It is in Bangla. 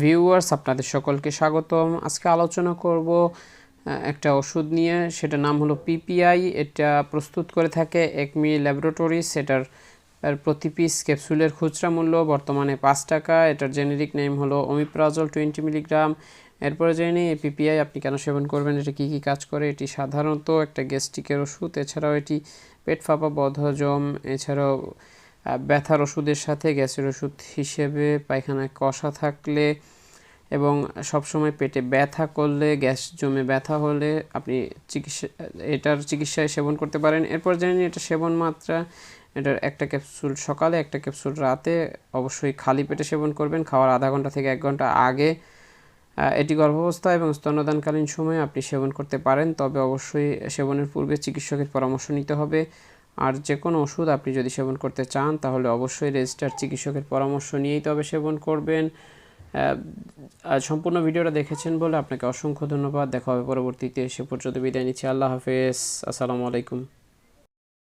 ভিউয়ার্স, আপনাদের সকলকে স্বাগতম। আজকে আলোচনা করব একটা ওষুধ নিয়ে। সেটার নাম হলো পিপিআই। এটা প্রস্তুত করে থাকে একমি ল্যাবরেটরিজ। সেটার প্রতি পিস ক্যাপসুলের খুচরা মূল্য বর্তমানে পাঁচ টাকা। এটার জেনেরিক নেম হলো অমিপ্রাজল টোয়েন্টি মিলিগ্রাম। এরপরে জেনে এই পিপিআই আপনি কেন সেবন করবেন? এটা কী কী কাজ করে? এটি সাধারণত একটা গ্যাস্ট্রিকের ওষুধ। এছাড়াও এটি পেট ফাঁপা, বদহজম। এছাড়াও ব্যথার ওষুধের সাথে গ্যাসের ওষুধ হিসেবে পায়খানায় কষা থাকলে এবং সবসময় পেটে ব্যথা করলে, গ্যাস জমে ব্যথা হলে আপনি চিকিৎসা, এটার চিকিৎসায় সেবন করতে পারেন। এরপর জানি এটা সেবন মাত্রা, এটার একটা ক্যাপসুল সকালে, একটা ক্যাপসুল রাতে অবশ্যই খালি পেটে সেবন করবেন। খাওয়ার আধা ঘণ্টা থেকে এক ঘণ্টা আগে এটি গর্ভাবস্থা এবং স্তন্যদানকালীন সময়ে আপনি সেবন করতে পারেন। তবে অবশ্যই সেবনের পূর্বে চিকিৎসকের পরামর্শ নিতে হবে। আর যে কোনো ওষুধ আপনি যদি সেবন করতে চান, তাহলে অবশ্যই রেজিস্টার চিকিৎসকের পরামর্শ নিয়েই তবে সেবন করবেন। সম্পূর্ণ ভিডিওটা দেখেছেন বলে আপনাকে অসংখ্য ধন্যবাদ। দেখা হবে পরবর্তীতে। সে পর্যন্ত বিদায় নিচ্ছি। আল্লাহ হাফেজ। আসসালামু আলাইকুম।